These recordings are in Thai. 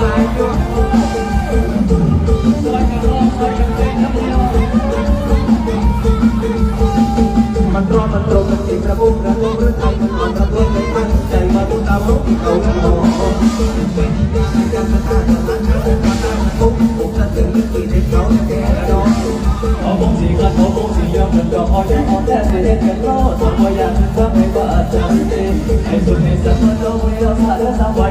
มันร้อมันตรงมันติตระบุระตุ้มระทำมันร้อนระตุ้มในตั้งใจมาตุ้มตามลูกที่เาหนอเป็ารกระทำารละชั่งการละตุ้มผมจะถึงนึกปีใเขาแก่น้องขอบงสีกันขอบสียันดอกอ้อยอ้อมแต่ไม่เล่กันรอดต้ยายามทำให้ว่าอจให้สุดในสัมพันธ์เราไม่ยอมพลาดและสามวัน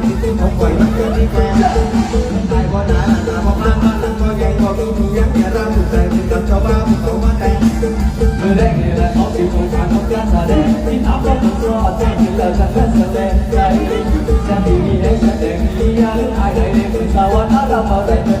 dáng nhà ra một tay mình cầm cho ba một câu mắt người đen lại khó chịu ngồi càng không gian là đen tin áp lên một do ở lời chẳng rất sợ đây xem thì đi đến sẽ đi ra ai đây đen sao anh đã vào đây